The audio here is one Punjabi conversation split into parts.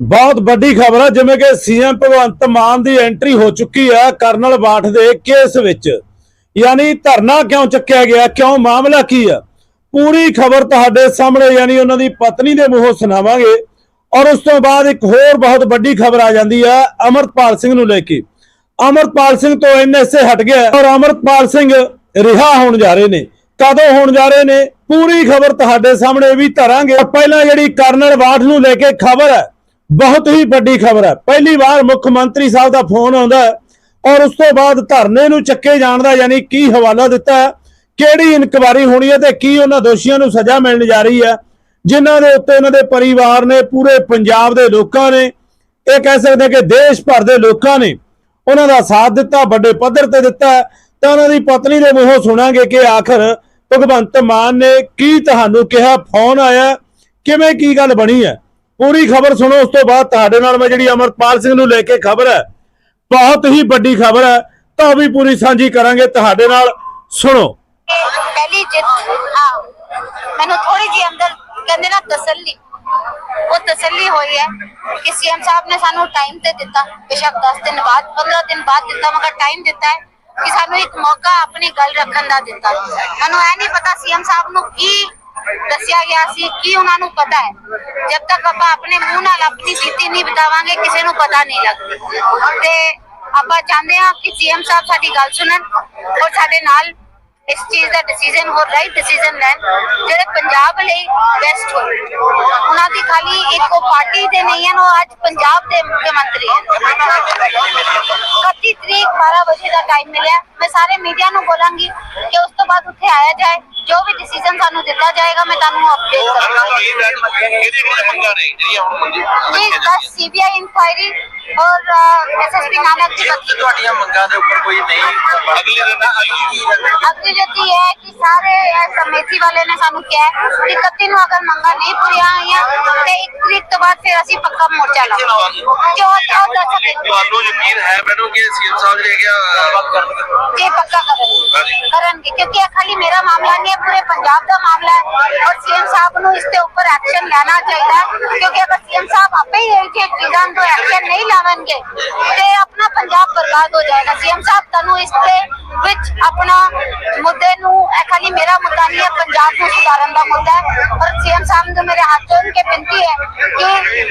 ਬਹੁਤ ਵੱਡੀ ਖਬਰ ਹੈ ਜਿਵੇਂ ਕਿ ਸੀਐਮ ਭਗਵੰਤ ਮਾਨ ਦੀ ਐਂਟਰੀ ਹੋ ਚੁੱਕੀ ਹੈ ਕਰਨਲ ਬਾਠ ਦੇ ਕੇਸ ਵਿੱਚ। ਯਾਨੀ ਧਰਨਾ ਕਿਉਂ ਚੱਕਿਆ ਗਿਆ, ਕਿਉਂ ਮਾਮਲਾ ਕੀ ਹੈ ਪੂਰੀ ਖਬਰ ਤੁਹਾਡੇ ਸਾਹਮਣੇ, ਯਾਨੀ ਉਹਨਾਂ ਦੀ ਪਤਨੀ ਦੇ ਮੂੰਹੋਂ ਸੁਣਾਵਾਂਗੇ। ਔਰ ਉਸ ਤੋਂ ਬਾਅਦ ਇੱਕ ਹੋਰ ਬਹੁਤ ਵੱਡੀ ਖਬਰ ਆ ਜਾਂਦੀ ਹੈ ਅਮਰਪਾਲ ਸਿੰਘ ਨੂੰ ਲੈ ਕੇ। ਅਮਰਪਾਲ ਸਿੰਘ ਤੋਂ ਐਨਐਸਏ ਹਟ ਗਿਆ ਔਰ ਅਮਰਪਾਲ ਸਿੰਘ ਰਿਹਾ ਹੋਣ ਜਾ ਰਹੇ ਨੇ। ਕਦੋਂ ਹੋਣ ਜਾ ਰਹੇ ਨੇ? ਪੂਰੀ ਖਬਰ ਤੁਹਾਡੇ ਸਾਹਮਣੇ ਵੀ ਧਰਾਂਗੇ। ਪਹਿਲਾਂ ਜਿਹੜੀ ਕਰਨਲ ਬਾਠ ਨੂੰ ਲੈ ਕੇ ਖਬਰ ਹੈ ਬਹੁਤ ਹੀ ਵੱਡੀ ਖਬਰ ਹੈ। ਪਹਿਲੀ ਵਾਰ ਮੁੱਖ ਮੰਤਰੀ ਸਾਹਿਬ ਦਾ ਫੋਨ ਆਉਂਦਾ ਔਰ ਉਸ ਤੋਂ ਬਾਅਦ ਧਰਨੇ ਨੂੰ ਚੱਕੇ ਜਾਣ ਦਾ ਯਾਨੀ ਕੀ ਹਵਾਲਾ ਦਿੱਤਾ ਕਿਹੜੀ ਇਨਕੁਆਰੀ ਹੋਣੀ ਹੈ ਤੇ ਕੀ ਉਹਨਾਂ ਦੋਸ਼ੀਆਂ ਨੂੰ ਸਜ਼ਾ ਮਿਲਣ ਜਾ ਰਹੀ ਹੈ? ਜਿਨ੍ਹਾਂ ਦੇ ਉੱਤੇ ਉਹਨਾਂ ਦੇ ਪਰਿਵਾਰ ਨੇ, ਪੂਰੇ ਪੰਜਾਬ ਦੇ ਲੋਕਾਂ ਨੇ, ਇਹ ਕਹਿ ਸਕਦੇ ਕਿ ਦੇਸ਼ ਭਰ ਦੇ ਲੋਕਾਂ ਨੇ ਉਹਨਾਂ ਦਾ ਸਾਥ ਦਿੱਤਾ, ਵੱਡੇ ਪੱਧਰ ਤੇ ਦਿੱਤਾ ਤਾਂ ਉਹਨਾਂ ਦੀ ਪਤਨੀ ਦੇ ਮੂੰਹੋਂ ਸੁਣਾਂਗੇ ਕਿ ਆਖਰ ਭਗਵੰਤ ਮਾਨ ਨੇ ਕੀ ਤੁਹਾਨੂੰ ਕਿਹਾ, ਫੋਨ ਆਇਆ, ਕਿਵੇਂ ਕੀ ਗੱਲ ਬਣੀ ਹੈ? ਪੂਰੀ ਖਬਰ ਸੁਣੋ, ਉਸ ਤੋਂ ਬਾਅਦ ਤੁਹਾਡੇ ਨਾਲ ਮੈਂ ਜਿਹੜੀ ਅਮਰਪਾਲ ਸਿੰਘ ਨੂੰ ਲੈ ਕੇ ਖਬਰ ਹੈ, ਬਹੁਤ ਹੀ ਵੱਡੀ ਖਬਰ ਹੈ, ਤਾਂ ਵੀ ਪੂਰੀ ਸਾਂਝੀ ਕਰਾਂਗੇ ਤੁਹਾਡੇ ਨਾਲ। ਸੁਣੋ। ਪਹਿਲੀ ਜਿੱਤ ਹਾਂ ਮੈਨੂੰ ਥੋੜੀ ਜਿਹੀ ਅੰਦਰ ਕਹਿੰਦੇ ਨਾ ਤਸੱਲੀ, ਉਹ ਤਸੱਲੀ ਹੋਈ ਹੈ ਕਿ ਸੀਐਮ ਸਾਹਿਬ ਨੇ ਸਾਨੂੰ ਟਾਈਮ ਤੇ ਦਿੱਤਾ, ਬੇਸ਼ੱਕ 10 ਦਿਨ ਬਾਅਦ 15 ਦਿਨ ਬਾਅਦ ਦਿੱਤਾ, ਮਗਰ ਟਾਈਮ ਦਿੱਤਾ ਹੈ ਕਿ ਸਾਨੂੰ ਇੱਕ ਮੌਕਾ ਆਪਣੀ ਗੱਲ ਰੱਖਣ ਦਾ ਦਿੱਤਾ। ਮੈਨੂੰ ਇਹ ਨਹੀਂ ਪਤਾ ਸੀਐਮ ਸਾਹਿਬ ਨੂੰ ਕੀ ਦੱਸਿਆ ਗਿਆ ਸੀ ਕੀ ਉਹਨਾਂ ਨੂੰ ਪਤਾ ਹੈ। ਜਦ ਤੱਕ ਆਪਾਂ ਆਪਣੇ ਮੂੰਹ ਨਾਲ ਆਪਣੀ ਬੀਤੀ ਨਹੀਂ ਬਤਾਵਾਂਗੇ, ਕਿਸੇ ਨੂੰ ਪਤਾ ਨਹੀਂ ਲੱਗਦੀ। ਤੇ ਆਪਾਂ ਚਾਹੁੰਦੇ ਹਾਂ ਕਿ ਸੀਐਮ ਸਾਹਿਬ ਸਾਡੀ ਗੱਲ ਸੁਣਨ ਔਰ ਸਾਡੇ ਨਾਲ ਇਸ ਚੀਜ਼ ਦਾ ਡਿਸੀਜਨ ਹੋ ਰਾਈਟ ਡਿਸੀਜਨ ਲੈਣ, ਜਿਹੜੇ ਪੰਜਾਬ ਲਈ ਬੈਸਟ ਹੋਵੇ ਉਹਨਾਂ ਦੀ ਖਾਲੀ ਇੱਕ ਉਹ ਪਾਰਟੀ ਦੇ ਨਹੀਂ ਹਨ ਉਹ ਅੱਜ ਪੰਜਾਬ ਦੇ ਮੁੱਖ ਮੰਤਰੀ ਹਨ 31 ਤਰੀਕ 12 ਵਜੇ ਦਾ ਟਾਈਮ ਮਿਲਿਆ। ਮੈਂ ਸਾਰੇ ਮੀਡੀਆ ਨੂੰ ਬੋਲਾਂਗੀ ਕਿ ਉਸ ਤੋਂ ਬਾਅਦ ਉੱਥੇ ਆਇਆ ਜਾਏ। ਜੋ ਵੀ ਡਿਸੀਜਨ ਸਾਨੂੰ ਦਿੱਤਾ ਜਾਏਗਾ ਮੈਂ ਤੁਹਾਨੂੰ ਅਪਡੇਟ ਕਰਾਂਗੀ ਕਿਹੜੀ ਮੰਗਾਂ ਨੇ ਜਿਹੜੀਆਂ ਹੁਣ ਮੰਗੀ ਪਲੀਜ਼ ਬਸ ਸੀਬੀਆਈ ਇਨਕੁਆਇਰੀ ਔਰ ਐਸਐਸਪੀ ਨਾਨਕ ਦੀ ਬਦਲੀ ਤੁਹਾਡੀਆਂ ਮੰਗਾਂ ਦੇ ਉੱਪਰ ਕੋਈ ਨਹੀਂ ਅਗਲੇ ਦਿਨ ਅਗਲੀ ਜਤੀ ਹੈ ਕਿ ਸਾਰੇ ਇਹ ਸਮੇਤੀ ਵਾਲੇ ਨੇ ਸਾਨੂੰ ਕਿਹਾ ਹੈ ਕਿ 31 ਨੂੰ ਅਗਰ ਮੰਗਾਂ ਨਹੀਂ ਪੂਰੀਆਂ ਹੋਈਆਂ ਤੇ 1 ਤਰੀਕ ਤੋਂ ਬਾਅਦ ਫਿਰ ਅਸੀਂ ਪੱਕਾ ਮੋਰਚਾ ਲਾਵਾਂਗੇ ਜੋ ਜੋ ਦੱਸ ਸਕਦੇ ਤੁਹਾਨੂੰ ਯਕੀਨ ਹੈ ਮੈਨੂੰ ਕਿ ਸੀਐਮ ਸਾਹਿਬ ਜਿਹੜੇ ਹੈਗੇ ਆ ਬਾਤ ਕਰਨਗੇ ਇਹ ਪੱਕਾ ਕਰਨਗੇ ਕਰਨਗੇ ਕਿਉਂਕਿ ਇਹ ਖਾਲੀ ਮੇਰਾ ਮਾਮਲਾ ਨਹੀਂ ਹੈ ਪੂਰੇ ਪੰਜਾਬ ਦਾ ਮਾਮਲਾ ਹੈ ਔਰ ਸੀਐਮ ਸਾਹਿਬ ਨੂੰ ਇਸ ਦੇ ਉੱਪਰ ਐਕਸ਼ਨ ਲੈਣਾ ਚਾਹੀਦਾ ਹੈ, ਕਿਉਂਕਿ ਅਗਰ ਸੀਐਮ ਸਾਹਿਬ ਆਪੇ ਹੀ ਇਹ ਚੀਜ਼ਾਂ ਤੋਂ ਐਕਸ਼ਨ ਨਹੀਂ ਲਾਵਣਗੇ ਤੇ ਆਪਣਾ ਪੰਜਾਬ ਬਰਬਾਦ ਹੋ ਜਾਏਗਾ। ਸੀਐਮ ਸਾਹਿਬ ਤੁਹਾਨੂੰ ਇਸ ਦੇ ਵਿੱਚ ਆਪਣਾ ਮੁੱਦੇ ਨੂੰ, ਇਹ ਖਾਲੀ ਮੇਰਾ ਮੁੱਦਾ ਨਹੀਂ ਹੈ, ਪੰਜਾਬ ਨੂੰ ਸੁਧਾਰਨ ਦਾ ਮੁੱਦਾ ਹੈ ਔਰ ਸੀਐਮ ਸਾਹਿਬ ਨੂੰ ਮੇਰੇ ਹੱਥ ਜੋੜ ਕੇ ਬੇਨਤੀ ਹੈ ਕਿ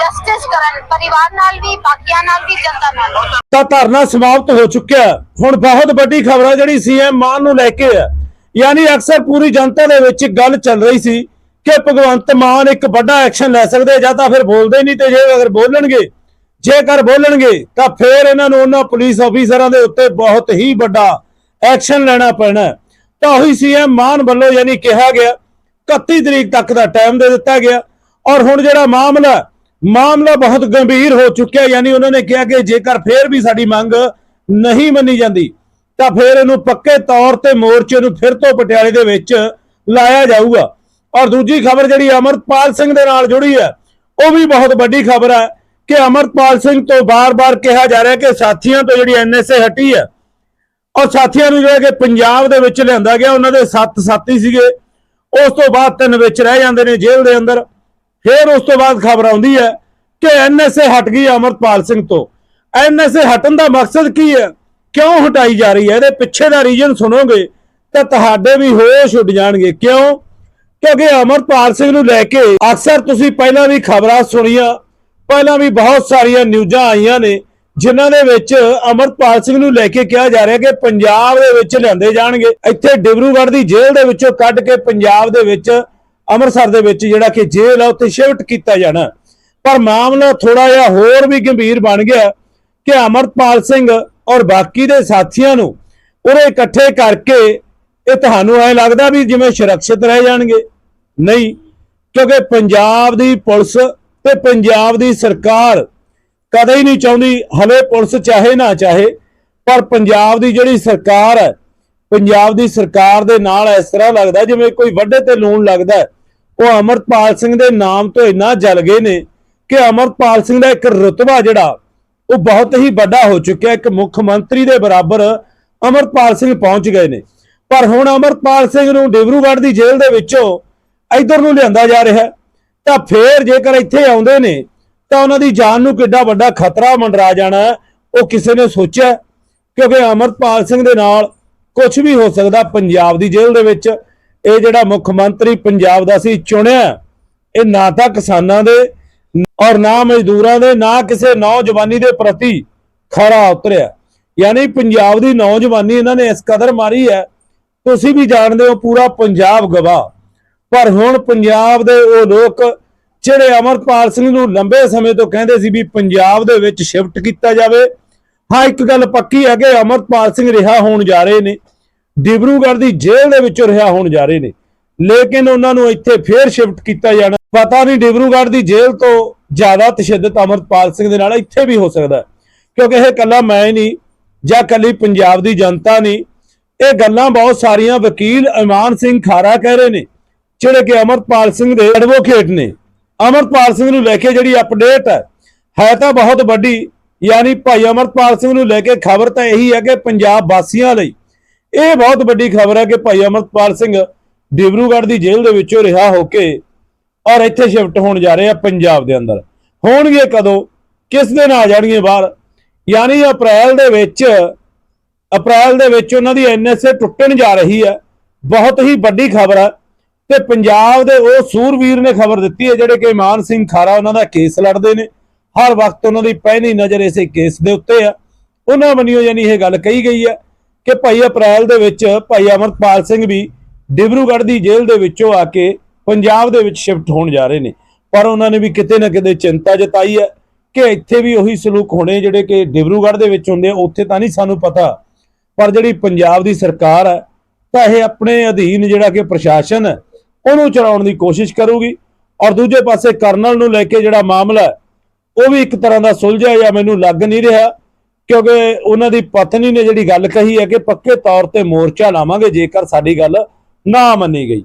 ਜਸਟਿਸ ਕਰਨ, ਪਰਿਵਾਰ ਨਾਲ ਵੀ, ਬਾਕੀਆਂ ਨਾਲ ਵੀ, ਜਨਤਾ ਨਾਲ ਤਾਂ ਧਰਨਾ ਸਮਾਪਤ ਹੋ ਚੁੱਕਿਆ ਹੁਣ ਬਹੁਤ ਵੱਡੀ ਖਬਰ ਹੈ ਜਿਹੜੀ ਸੀਐਮ ਮਾਨ ਨੂੰ ਲੈ ਕੇ ਹੈ। ਯਾਨੀ ਅਕਸਰ ਪੂਰੀ ਜਨਤਾ ਦੇ ਵਿੱਚ ਗੱਲ ਚੱਲ ਰਹੀ ਸੀ ਕਿ ਭਗਵੰਤ ਮਾਨ ਇੱਕ ਵੱਡਾ ਐਕਸ਼ਨ ਲੈ ਸਕਦੇ ਜਾਂ ਤਾਂ ਫਿਰ ਬੋਲਦੇ ਨਹੀਂ ਤੇ ਜੇ ਅਗਰ ਬੋਲਣਗੇ, ਜੇਕਰ ਬੋਲਣਗੇ, ਤਾਂ ਫਿਰ ਇਹਨਾਂ ਨੂੰ ਉਹਨਾਂ ਪੁਲਿਸ ਅਫੀਸਰਾਂ ਦੇ ਉੱਤੇ ਬਹੁਤ ਹੀ ਵੱਡਾ ਐਕਸ਼ਨ ਲੈਣਾ ਪੈਣਾ ਤਾਂ ਉਹੀ ਸੀਐਮ ਮਾਨ ਵੱਲੋਂ ਯਾਨੀ ਕਿਹਾ ਗਿਆ 31 ਤਰੀਕ ਤੱਕ ਦਾ ਟਾਈਮ ਦੇ ਦਿੱਤਾ ਗਿਆ ਔਰ ਹੁਣ ਜਿਹੜਾ ਮਾਮਲਾ ਮਾਮਲਾ ਬਹੁਤ ਗੰਭੀਰ ਹੋ ਚੁੱਕਿਆ ਯਾਨੀ ਉਹਨਾਂ ਨੇ ਕਿਹਾ ਕਿ ਜੇਕਰ ਫੇਰ ਵੀ ਸਾਡੀ ਮੰਗ ਨਹੀਂ ਮੰਨੀ ਜਾਂਦੀ ਤਾਂ ਫਿਰ ਇਹਨੂੰ ਪੱਕੇ ਤੌਰ ਤੇ ਮੋਰਚੇ ਨੂੰ ਫਿਰ ਤੋਂ ਪਟਿਆਲੇ ਦੇ ਵਿੱਚ ਲਾਇਆ ਜਾਊਗਾ। ਔਰ ਦੂਜੀ ਖਬਰ ਜਿਹੜੀ ਅਮਰਪਾਲ ਸਿੰਘ ਦੇ ਨਾਲ ਜੁੜੀ ਹੈ, ਉਹ ਵੀ ਬਹੁਤ ਵੱਡੀ ਖਬਰ ਹੈ ਕਿ ਅਮਰਪਾਲ ਸਿੰਘ ਤੋਂ ਬਾਰ-ਬਾਰ ਕਿਹਾ ਜਾ ਰਿਹਾ ਕਿ ਸਾਥੀਆਂ ਤੋਂ ਜਿਹੜੀ ਐਨਐਸਏ ਹਟੀ ਹੈ ਔਰ ਸਾਥੀਆਂ ਨੂੰ ਜਿਹੜਾ ਕਿ ਪੰਜਾਬ ਦੇ ਵਿੱਚ ਲਿਆਂਦਾ ਗਿਆ, ਉਹਨਾਂ ਦੇ ਸੱਤ ਸਾਥੀ ਸੀਗੇ। ਉਸ ਤੋਂ ਬਾਅਦ ਤਿੰਨ ਵਿੱਚ ਰਹਿ ਜਾਂਦੇ ਨੇ ਜੇਲ੍ਹ ਦੇ ਅੰਦਰ। ਫਿਰ ਉਸ ਤੋਂ ਬਾਅਦ ਖਬਰ ਆਉਂਦੀ ਹੈ ਕਿ ਐਨਐਸਏ ਹਟ ਗਈ ਅਮਰਪਾਲ ਸਿੰਘ ਤੋਂ। ਐਨਐਸਏ ਹਟਣ ਦਾ ਮਕਸਦ ਕੀ ਹੈ? ਕਿਉਂ ਹਟਾਈ ਜਾ ਰਹੀ ਹੈ? ਇਹਦੇ ਪਿੱਛੇ ਦਾ ਰੀਜਨ ਸੁਣੋਗੇ ਤਾਂ ਤੁਹਾਡੇ ਵੀ ਹੋਸ਼ ਉੱਡ ਜਾਣਗੇ। ਕਿਉਂ? ਕਿਉਂਕਿ ਅਮਰਪਾਲ ਸਿੰਘ ਨੂੰ ਲੈ ਕੇ ਅਕਸਰ ਤੁਸੀਂ ਪਹਿਲਾਂ ਵੀ ਖਬਰਾਂ ਸੁਣੀਆਂ, ਪਹਿਲਾਂ ਵੀ ਬਹੁਤ ਸਾਰੀਆਂ ਨਿਊਜ਼ਾਂ ਆਈਆਂ ਨੇ, ਜਿਨ੍ਹਾਂ ਦੇ ਵਿੱਚ ਅਮਰਪਾਲ ਸਿੰਘ ਨੂੰ ਲੈ ਕੇ ਕਿਹਾ ਜਾ ਰਿਹਾ ਕਿ ਪੰਜਾਬ ਦੇ ਵਿੱਚ ਲਿਆਂਦੇ ਜਾਣਗੇ। ਇੱਥੇ ਡਿਬਰੂਗੜ੍ਹ ਦੀ ਜੇਲ੍ਹ ਦੇ ਵਿੱਚੋਂ ਕੱਢ ਕੇ ਪੰਜਾਬ ਦੇ ਵਿੱਚ, ਅੰਮ੍ਰਿਤਸਰ ਦੇ ਵਿੱਚ ਜਿਹੜਾ ਕਿ ਜੇਲ੍ਹ ਆ, ਉੱਥੇ ਸ਼ਿਫਟ ਕੀਤਾ ਜਾਣਾ। ਪਰ ਮਾਮਲਾ ਥੋੜਾ ਜਿਹਾ ਹੋਰ ਵੀ ਗੰਭੀਰ ਬਣ ਗਿਆ ਕਿ ਅਮਰਪਾਲ ਸਿੰਘ ਔਰ ਬਾਕੀ ਦੇ ਸਾਥੀਆਂ ਨੂੰ ਉਹਦੇ ਇਕੱਠੇ ਕਰਕੇ ਇਹ ਤੁਹਾਨੂੰ ਐ ਲੱਗਦਾ ਵੀ ਜਿਵੇਂ ਸੁਰੱਖਿਅਤ ਰਹਿ ਜਾਣਗੇ। ਨਹੀਂ, ਕਿਉਂਕਿ ਪੰਜਾਬ ਦੀ ਪੁਲਿਸ ਤੇ ਪੰਜਾਬ ਦੀ ਸਰਕਾਰ ਕਦੇ ਹੀ ਨਹੀਂ ਚਾਹੁੰਦੀ, ਹਲੇ ਪੁਲਿਸ ਚਾਹੇ ਨਾ ਚਾਹੇ, ਪਰ ਪੰਜਾਬ ਦੀ ਜਿਹੜੀ ਸਰਕਾਰ ਹੈ, ਪੰਜਾਬ ਦੀ ਸਰਕਾਰ ਦੇ ਨਾਲ ਇਸ ਤਰ੍ਹਾਂ ਲੱਗਦਾ ਜਿਵੇਂ ਕੋਈ ਵੱਡੇ ਤੇ ਲੂਣ ਲੱਗਦਾ ਉਹ ਅਮਰਪਾਲ ਸਿੰਘ ਦੇ ਨਾਮ ਤੋਂ ਇੰਨਾ ਜਲ ਗਏ ਨੇ ਕਿ ਅਮਰਪਾਲ ਸਿੰਘ ਦਾ ਇੱਕ ਰੁਤਬਾ ਜਿਹੜਾ ਉਹ ਬਹੁਤ ਹੀ ਵੱਡਾ ਹੋ ਚੁੱਕਿਆ। ਇੱਕ ਮੁੱਖ ਮੰਤਰੀ ਦੇ ਬਰਾਬਰ ਅਮਰਪਾਲ ਸਿੰਘ ਪਹੁੰਚ ਗਏ ਨੇ। ਪਰ ਹੁਣ ਅਮਰਪਾਲ ਸਿੰਘ ਨੂੰ ਡਿਬਰੂਗੜ੍ਹ ਦੀ ਜੇਲ੍ਹ ਦੇ ਵਿੱਚੋਂ ਇੱਧਰ ਨੂੰ ਲਿਆਂਦਾ ਜਾ ਰਿਹਾ ਤਾਂ ਫੇਰ ਜੇਕਰ ਇੱਥੇ ਆਉਂਦੇ ਨੇ, ਤਾਂ ਉਹਨਾਂ ਦੀ ਜਾਨ ਨੂੰ ਕਿੱਡਾ ਵੱਡਾ ਖਤਰਾ ਮੰਡਰਾ ਜਾਣਾ ਉਹ ਕਿਸੇ ਨੇ ਸੋਚਿਆ। ਕਿਉਂਕਿ ਅਮਰਪਾਲ ਸਿੰਘ ਦੇ ਨਾਲ ਕੁਝ ਵੀ ਹੋ ਸਕਦਾ ਪੰਜਾਬ ਦੀ ਜੇਲ੍ਹ ਦੇ ਵਿੱਚ। ਇਹ ਜਿਹੜਾ ਮੁੱਖ ਮੰਤਰੀ ਪੰਜਾਬ ਦਾ ਸੀ, ਚੁਣਿਆ, ਇਹ ਨਾ ਤਾਂ ਕਿਸਾਨਾਂ ਦੇ ਔਰ ਨਾ ਮਜ਼ਦੂਰਾਂ ਦੇ, ਨਾ ਕਿਸੇ ਨੌਜਵਾਨੀ ਦੇ ਪ੍ਰਤੀ ਖਰਾ ਉਤਰਿਆ। ਯਾਨੀ ਪੰਜਾਬ ਦੀ ਨੌਜਵਾਨੀ ਇਹਨਾਂ ਨੇ ਇਸ ਕਦਰ ਮਾਰੀ ਹੈ। ਤੁਸੀਂ ਵੀ ਜਾਣਦੇ ਹੋ ਪੂਰਾ ਪੰਜਾਬ ਗਵਾਹ। ਪਰ ਹੁਣ ਪੰਜਾਬ ਦੇ ਉਹ ਲੋਕ ਜਿਹੜੇ ਅਮਰਪਾਲ ਸਿੰਘ ਨੂੰ ਲੰਬੇ ਸਮੇਂ ਤੋਂ ਕਹਿੰਦੇ ਸੀ ਵੀ ਪੰਜਾਬ ਦੇ ਵਿੱਚ ਸ਼ਿਫਟ ਕੀਤਾ ਜਾਵੇ, ਹਾਂ, ਇੱਕ ਗੱਲ ਪੱਕੀ ਹੈ ਕਿ ਅਮਰਪਾਲ ਸਿੰਘ ਰਿਹਾ ਹੋਣ ਜਾ ਰਹੇ ਨੇ। ਡਿਬਰੂਗੜ੍ਹ ਦੀ ਜੇਲ੍ਹ ਦੇ ਵਿੱਚੋਂ ਰਿਹਾ ਹੋਣ ਜਾ ਰਹੇ ਨੇ। ਲੇਕਿਨ ਉਹਨਾਂ ਨੂੰ ਇੱਥੇ ਫੇਰ ਸ਼ਿਫਟ ਕੀਤਾ ਜਾਣਾ ਪਤਾ ਨਹੀਂ ਡਿਬਰੂਗੜ੍ਹ ਦੀ ਜੇਲ੍ਹ ਤੋਂ ਜ਼ਿਆਦਾ ਤਸ਼ੱਦਦ ਅਮਰਪਾਲ ਸਿੰਘ ਦੇ ਨਾਲ ਇੱਥੇ ਵੀ ਹੋ ਸਕਦਾ ਕਿਉਂਕਿ ਇਹ ਕੱਲਾ ਮੈਂ ਨਹੀਂ ਜਾਂ ਕੱਲੀ ਪੰਜਾਬ ਦੀ ਜਨਤਾ ਨਹੀਂ, ਇਹ ਗੱਲਾਂ ਬਹੁਤ ਸਾਰੀਆਂ ਵਕੀਲ ਇਮਾਨ ਸਿੰਘ ਖਾਰਾ ਕਹਿ ਰਹੇ ਨੇ, ਜਿਹੜੇ ਕਿ ਅਮਰਪਾਲ ਸਿੰਘ ਦੇ ਐਡਵੋਕੇਟ ਨੇ। ਅਮਰਪਾਲ ਸਿੰਘ ਨੂੰ ਲੈ ਕੇ ਜਿਹੜੀ ਅਪਡੇਟ ਹੈ ਹੈ ਤਾਂ ਬਹੁਤ ਵੱਡੀ, ਯਾਨੀ ਭਾਈ ਅਮਰਪਾਲ ਸਿੰਘ ਨੂੰ ਲੈ ਕੇ ਖਬਰ ਤਾਂ ਇਹੀ ਹੈ ਕਿ ਪੰਜਾਬ ਵਾਸੀਆਂ ਲਈ ਇਹ ਬਹੁਤ ਵੱਡੀ ਖਬਰ ਹੈ ਕਿ ਭਾਈ ਅਮਰਪਾਲ ਸਿੰਘ ਡਿਬਰੂਗੜ੍ਹ ਦੀ ਜੇਲ੍ਹ ਦੇ ਵਿੱਚੋਂ ਰਿਹਾ ਹੋ ਕੇ ਔਰ ਇੱਥੇ ਸ਼ਿਫਟ ਹੋਣ ਜਾ ਰਹੇ ਆ ਪੰਜਾਬ ਦੇ ਅੰਦਰ। ਹੋਣਗੇ ਕਦੋਂ? ਕਿਸ ਦਿਨ ਆ ਜਾਣਗੇ ਬਾਹਰ? ਯਾਨੀ ਅਪ੍ਰੈਲ ਦੇ ਵਿੱਚ, ਅਪ੍ਰੈਲ ਦੇ ਵਿੱਚ ਉਹਨਾਂ ਦੀ ਐਨਐਸਏ ਟੁੱਟਣ ਜਾ ਰਹੀ ਹੈ। ਬਹੁਤ ਹੀ ਵੱਡੀ ਖਬਰ ਹੈ। ਤੇ ਪੰਜਾਬ ਦੇ ਉਹ ਸੂਰਵੀਰ ਨੇ ਖਬਰ ਦਿੱਤੀ ਹੈ, ਜਿਹੜੇ ਕਿ ਇਮਾਨ ਸਿੰਘ ਖਾਰਾ ਉਹਨਾਂ ਦਾ ਕੇਸ ਲੜਦੇ ਨੇ। ਹਰ ਵਕਤ ਉਹਨਾਂ ਦੀ ਪਹਿਲੀ ਨਜ਼ਰ ਇਸੇ ਕੇਸ ਦੇ ਉੱਤੇ ਆ। ਉਹਨਾਂ ਵੱਲੋਂ ਯਾਨੀ ਇਹ ਗੱਲ ਕਹੀ ਗਈ ਹੈ ਕਿ ਭਾਈ ਅਪ੍ਰੈਲ ਦੇ ਵਿੱਚ ਭਾਈ ਅਮਰਪਾਲ ਸਿੰਘ ਵੀ ਡਿਬਰੂਗੜ੍ਹ ਦੀ ਜੇਲ੍ਹ ਦੇ ਵਿੱਚੋਂ ਆ ਕੇ ਪੰਜਾਬ ਦੇ ਵਿੱਚ ਸ਼ਿਫਟ ਹੋਣ ਜਾ ਰਹੇ ਨੇ। ਪਰ ਉਹਨਾਂ ਨੇ ਵੀ ਕਿਤੇ ਨਾ ਕਿਤੇ ਚਿੰਤਾ ਜਤਾਈ ਹੈ ਕਿ ਇੱਥੇ ਵੀ ਉਹੀ ਸਲੂਕ ਹੋਣੇ ਜਿਹੜੇ ਕਿ ਡਿਬਰੂਗੜ੍ਹ ਦੇ ਵਿੱਚ ਹੁੰਦੇ ਉੱਥੇ ਤਾਂ ਨਹੀਂ ਸਾਨੂੰ ਪਤਾ। ਪਰ ਜਿਹੜੀ ਪੰਜਾਬ ਦੀ ਸਰਕਾਰ ਹੈ, ਤਾਂ ਇਹ ਆਪਣੇ ਅਧੀਨ ਜਿਹੜਾ ਕਿ ਪ੍ਰਸ਼ਾਸਨ ਹੈ, ਉਹਨੂੰ ਚਲਾਉਣ ਦੀ ਕੋਸ਼ਿਸ਼ ਕਰੂਗੀ। ਔਰ ਦੂਜੇ ਪਾਸੇ ਕਰਨਲ ਨੂੰ ਲੈ ਕੇ ਜਿਹੜਾ ਮਾਮਲਾ ਉਹ ਵੀ ਇੱਕ ਤਰ੍ਹਾਂ ਦਾ ਸੁਲਝਿਆ ਜਾਂ ਮੈਨੂੰ ਲੱਗ ਨਹੀਂ ਰਿਹਾ, ਕਿਉਂਕਿ ਉਹਨਾਂ ਦੀ ਪਤਨੀ ਨੇ ਜਿਹੜੀ ਗੱਲ ਕਹੀ ਹੈ ਕਿ ਪੱਕੇ ਤੌਰ ਤੇ ਮੋਰਚਾ ਲਾਵਾਂਗੇ ਜੇਕਰ ਸਾਡੀ ਗੱਲ ਨਾ ਮੰਨੀ ਗਈ।